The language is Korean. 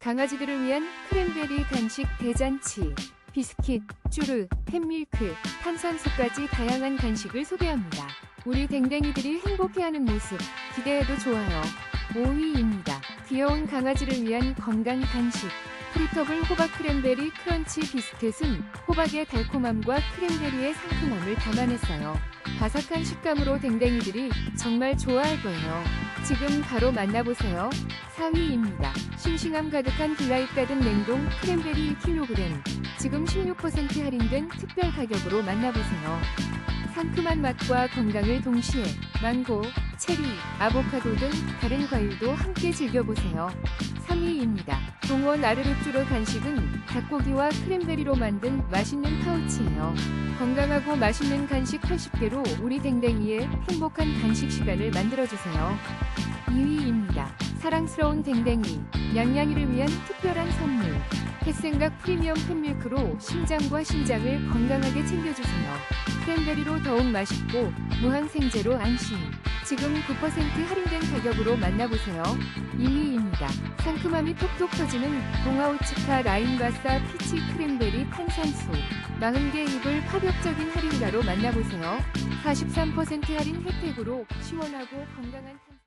강아지들을 위한 크랜베리 간식 대잔치, 비스킷, 쭈르, 햄밀크, 탄산수까지 다양한 간식을 소개합니다. 우리 댕댕이들이 행복해하는 모습 기대해도 좋아요. 5위입니다. 귀여운 강아지를 위한 건강 간식. 프리터블 호박 크랜베리 크런치 비스켓은 호박의 달콤함과 크랜베리의 상큼함을 담아냈어요. 바삭한 식감으로 댕댕이들이 정말 좋아할 거예요. 지금 바로 만나보세요. 4위입니다. 싱싱함 가득한 딜라이트 가든 냉동 크랜베리 1kg. 지금 16% 할인된 특별 가격으로 만나보세요. 상큼한 맛과 건강을 동시에 망고, 체리, 아보카도 등 다른 과일도 함께 즐겨보세요. 3위입니다. 동원 아르르쭈르 간식은 닭고기와 크랜베리로 만든 맛있는 파우치예요. 건강하고 맛있는 간식 80개로 우리 댕댕이의 행복한 간식 시간을 만들어주세요. 2위입니다. 사랑스러운 댕댕이, 냥냥이를 위한 특별한 선물. 햇생각 프리미엄 팬밀크로 심장과 신장을 건강하게 챙겨주세요. 크랜베리로 더욱 맛있고 무항생제로 안심. 지금 9% 할인된 가격으로 만나보세요. 2위입니다. 상큼함이 톡톡 터지는 동아오츠카 라인바사 피치 크랜베리 탄산수. 40개 입을 파격적인 할인가로 만나보세요. 43% 할인 혜택으로 시원하고 건강한 탄